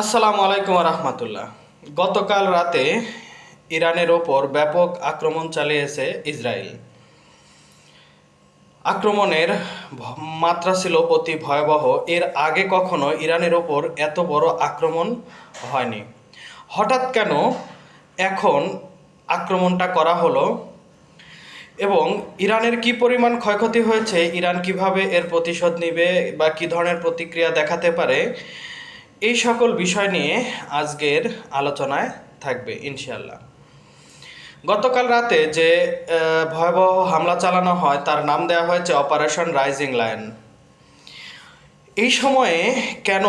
আসসালামু আলাইকুম রহমতুল্লাহ। গতকাল রাতে ইরানের ওপর ব্যাপক আক্রমণ চালিয়েছে ইসরায়েল। আক্রমণের মাত্রা ছিল অতি ভয়াবহ। এর আগে কখনো ইরানের ওপর এত বড় আক্রমণ হয়নি। হঠাৎ কেন এখন আক্রমণটা করা হলো? এবং ইরানের কি পরিমাণ ক্ষয়ক্ষতি হয়েছে? ইরান কীভাবে এর প্রতিশোধ নেবে বা কি ধরনের প্রতিক্রিয়া দেখাতে পারে? এই সকল বিষয় নিয়ে আজকের আলোচনায় থাকবে ইনশাল্লাহ গতকাল রাতে যে ভয়াবহ হামলা চালানো হয়, তার নাম দেওয়া হয়েছে অপারেশন রাইজিং লায়ন এই সময়ে কেন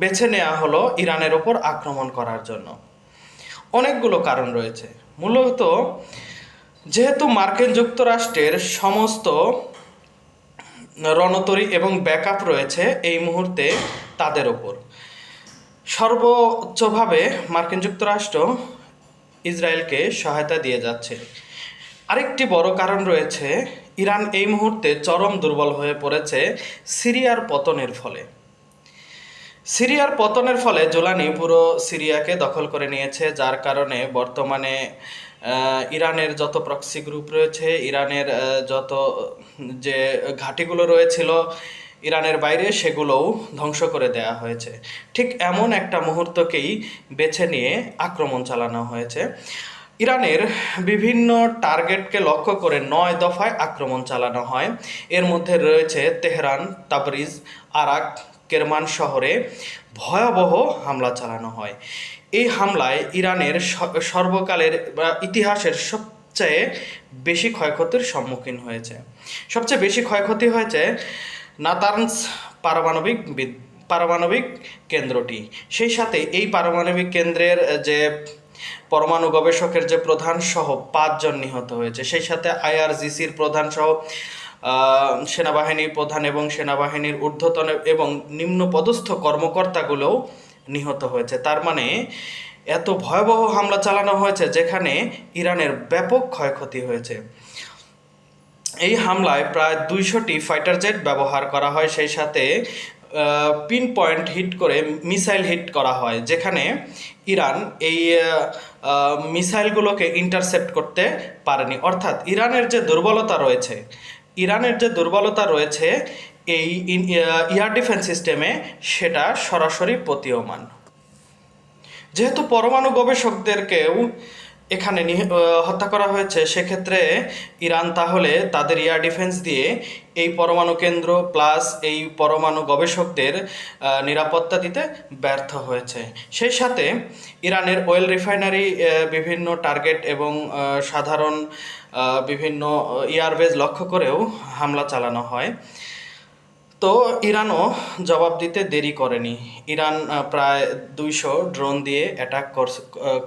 বেছে নেওয়া হলো ইরানের ওপর আক্রমণ করার জন্য? অনেকগুলো কারণ রয়েছে। মূলত, যেহেতু মার্কিন যুক্তরাষ্ট্রের সমস্ত রণতরী এবং ব্যাকআপ রয়েছে, এই মুহূর্তে তাদের ওপর। সর্বোচ্চভাবে মার্কিন যুক্তরাষ্ট্র ইসরায়েলকে সহায়তা দিয়ে যাচ্ছে। আরেকটি বড় কারণ রয়েছে, ইরান এই মুহূর্তে চরম দুর্বল হয়ে পড়েছে সিরিয়ার পতনের ফলে। সিরিয়ার পতনের ফলে জোলানি পুরো সিরিয়াকে দখল করে নিয়েছে, যার কারণে বর্তমানে ইরানের যত প্রক্সি গ্রুপ রয়েছে, ইরানের যত, যে ঘাঁটিগুলো রয়েছিল ইরানের বাইরে সেগুলোও ধ্বংস করে দেয়া হয়েছে। ঠিক এমন একটা মুহূর্তকেই বেছে নিয়ে আক্রমণ চালানো হয়েছে। ইরানের বিভিন্ন টার্গেটকে লক্ষ্য করে নয় দফায় আক্রমণ চালানো হয়। এর মধ্যে রয়েছে তেহরান, তাবরিজ, আরাক, কেরমান শহরে ভয়াবহ হামলা চালানো হয়। এই হামলায় ইরানের সর্বকালের বা ইতিহাসের সবচেয়ে বেশি ক্ষয়ক্ষতির সম্মুখীন হয়েছে। সবচেয়ে বেশি ক্ষয়ক্ষতি হয়েছে নাতানস পারমাণবিক পারমাণবিক কেন্দ্রটি। সেই সাথে এই পারমাণবিক কেন্দ্রের যে পরমাণু গবেষকের যে প্রধান সহ পাঁচজন নিহত হয়েছে সেই সাথে আইআরজিসির প্রধান সহ আহ, সেনাবাহিনীর প্রধান এবং সেনাবাহিনীর ঊর্ধ্বতন এবং নিম্ন পদস্থ কর্মকর্তাগুলোও নিহত হয়েছে। তার মানে এত ভয়াবহ হামলা চালানো হয়েছে যেখানে ইরানের ব্যাপক ক্ষয়ক্ষতি হয়েছে। এই হামলায় প্রায় দুইশোটি ফাইটার জেট ব্যবহার করা হয়, সেই সাথে পিন পয়েন্ট হিট করে মিসাইল হিট করা হয়, যেখানে ইরান এই মিসাইলগুলোকে ইন্টারসেপ্ট করতে পারেনি। অর্থাৎ ইরানের যে দুর্বলতা রয়েছে, ইরানের যে দুর্বলতা রয়েছে, এই ইয়ার ডিফেন্স সিস্টেমে সেটা সরাসরি প্রতীয়মান। যেহেতু পরমাণু গবেষকদেরকেও এখানে হত্যা করা হয়েছে, সেক্ষেত্রে ইরান তাহলে তাদের এয়ার ডিফেন্স দিয়ে এই পরমাণু কেন্দ্র প্লাস এই পরমাণু গবেষকদের নিরাপত্তা দিতে ব্যর্থ হয়েছে। সেই সাথে ইরানের অয়েল রিফাইনারি বিভিন্ন টার্গেট এবং সাধারণ বিভিন্ন এয়ারবেজ লক্ষ্য করেও হামলা চালানো হয়। তো ইরানও জবাব দিতে দেরি করেনি। ইরান প্রায় দুইশো ড্রোন দিয়ে অ্যাটাক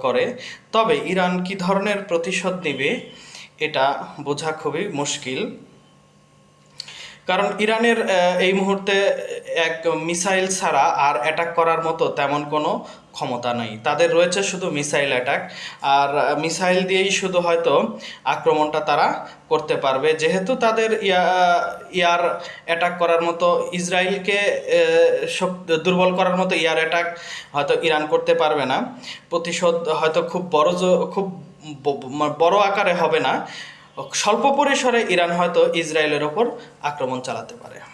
করে। তবে ইরান কি ধরনের প্রতিশোধ নেবে, এটা বোঝা খুবই মুশকিল। কারণ ইরানের এই মুহূর্তে এক মিসাইল ছাড়া আর অ্যাটাক করার মতো তেমন কোনো ক্ষমতা নেই। তাদের রয়েছে শুধু মিসাইল অ্যাটাক, আর মিসাইল দিয়েই শুধু হয়তো আক্রমণটা তারা করতে পারবে। যেহেতু তাদের ইয়া- ইয়ার অ্যাটাক করার মতো, ইসরায়েলকে দুর্বল করার মতো ইয়ার অ্যাটাক হয়তো ইরান করতে পারবে না। প্রতিশোধ হয়তো খুব বড় খুব বড় আকারে হবে না। স্বল্প পরিসরে ইরান হয়তো ইসরায়েলের ওপর আক্রমণ চালাতে পারে।